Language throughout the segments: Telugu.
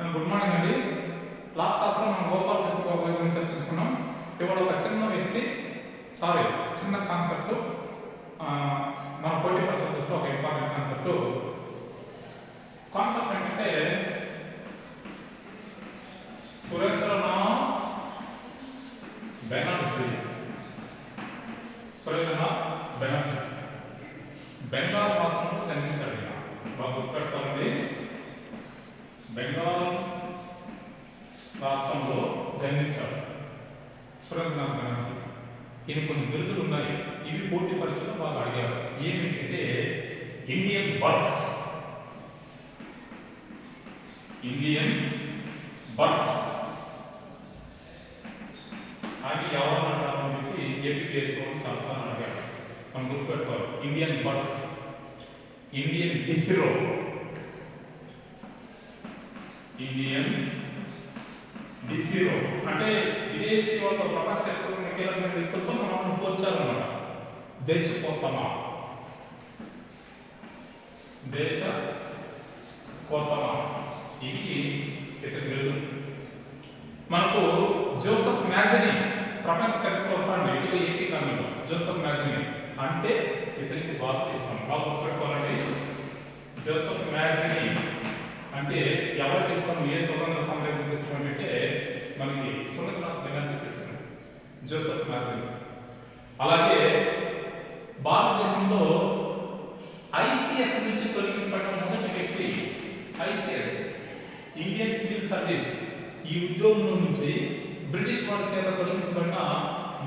గుడ్ మార్నింగ్ అండి లాస్ట్ క్లాస్లో మనం గోపాలకృష్ణ గోపాల్ గురించి చర్చించుకున్నాం. ఇవాళ ఒక చిన్న వ్యక్తి సారీ చిన్న కాన్సెప్ట్ మన పోటీ పరీక్షల దృష్టిలో ఒక ఇంపార్టెంట్ కాన్సెప్ట్ కాన్సెప్ట్ ఏంటంటే సురేంద్రనాథ్ బెనర్జీ. సురేంద్రనాథ్ బెనర్జీ. బెంగాల్ రాష్ట్రంలో జన్మించాడు ఈయన. బాగా గుర్తుపెట్టుకోండి. బెంగాల్ రాష్ట్రంలో జన్మించాడు. సురేంద్రనాథ్ బెనర్జీ ఈయన కొన్ని బిరుదులు ఉన్నాయి. ఇవి పోటీ పరీక్షలో బాగా అడిగారు. ఏమిటంటే ఇండియన్ బర్డ్స్. Indian birds. అది ఎవరు అంటారు అని చెప్పి ఏపీఎస్ చాలాసార్లు అడిగారు. మనం గుర్తుపెట్టుకోవాలి. Indian birds. ఇండియన్ డిసిరో. ఇండియన్ డిసిరో అంటే విదేశీ వాళ్ళతో ప్రపంచ చరిత్రలో కీలకమైన వ్యక్తులతో మనం పోల్చాలన్నమాట దేశపోత్తమ దేశ కోతమా. ఇవి ఇతని బిరుదు మనకు జోసఫ్ మ్యాజని ప్రపంచ చరిత్ర వస్తాడు ఇటీవల ఏకీకరణలో జోసఫ్ మ్యాజని అంటే ఇతనికి భారతదేశం బాగా గుర్తుపెట్టుకోవాలండి జోసెఫ్ మ్యాజని అంటే ఎవరికి ఏ స్వతంత్ర సమరం ఇస్తాం అంటే మనకి సురేంద్రనాథ్ బెనర్జీకి ఇస్తాం జోసెఫ్ మ్యాజని అలాగే భారతదేశంలో ఐసిఎస్ నుంచి తొలగించబడిన మొదటి వ్యక్తి ఐసిఎస్ ఇండియన్ సివిల్ సర్వీస్. ఈ ఉద్యోగంలో నుంచి బ్రిటిష్ వారి చేత తొలగించబడిన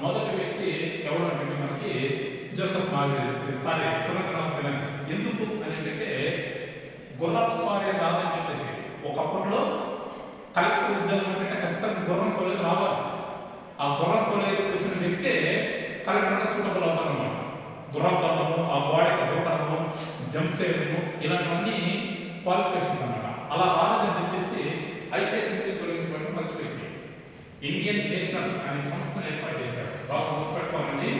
మొదటి వ్యక్తి ఎవరు అంటే మనకి జోసెఫ్ మాల్వీ సారీ సురేంద్రనాథ్ బెనర్జీ ఎందుకు అని అంటే గుర్రపు స్వారీ రాదని చెప్పేసి. ఒకప్పట్లో కలెక్టర్ ఉద్యోగం అంటే ఖచ్చితంగా గుర్రం తోలేదు రావాలి. ఆ గుర్రం తోలేదు వచ్చిన వ్యక్తే కలెక్టర్గా సూటబుల్ అవుతారన్నమాట. గుర్రం తోలము ఆ గోడకి దూకడము జంప్ చేయడము ఇలాంటివన్నీ క్వాలిఫికేషన్స్ అనమాట అలా రాలేదని చెప్పేసి ఐసీఐసీ నుంచి మర్చిపోయింది ఇండియన్ నేషనల్ అనే సంస్థను ఏర్పాటు చేశారు. బాగా గుర్తుపెట్టుకోవాలండి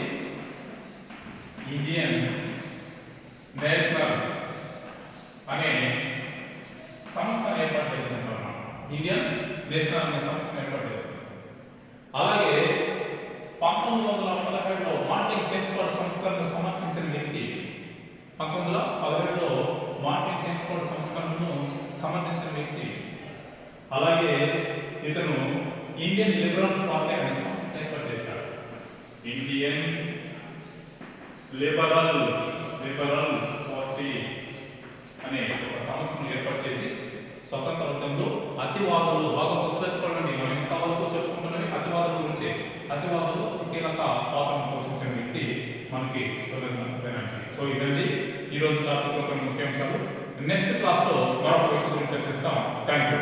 ఇండియన్ నేషనల్ అనే సంస్థను ఏర్పాటు చేసినట్టు ఇండియన్ నేషనల్ అనే సంస్థను ఏర్పాటు చేస్తుంది. అలాగే పంతొమ్మిది వందల పదహేడులో మార్టిన్ చేర్చుకోవడం సంస్కరణ సమర్పించిన వ్యక్తి పంతొమ్మిది వందల పదహేడులో మార్టిన్ చేర్చుకోవడం సంస్కరణను సమర్థించిన వ్యక్తి. అలాగే ఇతను ఇండియన్ లిబరల్ పార్టీ అనే సంస్థ ఏర్పాటు చేశాడు. ఇండియన్ లిబరల్ లిబరల్ పార్టీ అనే ఒక సంస్థను ఏర్పాటు చేసి స్వతంత్ర ఉద్యమంలో అతివాదులు బాగా గుర్తుపెట్టుకోవాలని మనం ఇంతవరకు చెప్పుకుంటున్నది అతివాదుల గురించి అతివాదులు కీలక పాత్రను పోషించిన వ్యక్తి మనకి సురేంద్రనాథ్ బెనర్జీ. సో ఇదండి ఈ రోజు దాంట్లో కొన్ని ముఖ్యాంశాలు. నెక్స్ట్ క్లాస్లో మరొక వ్యక్తి గురించి చర్చిస్తాం. Thank you.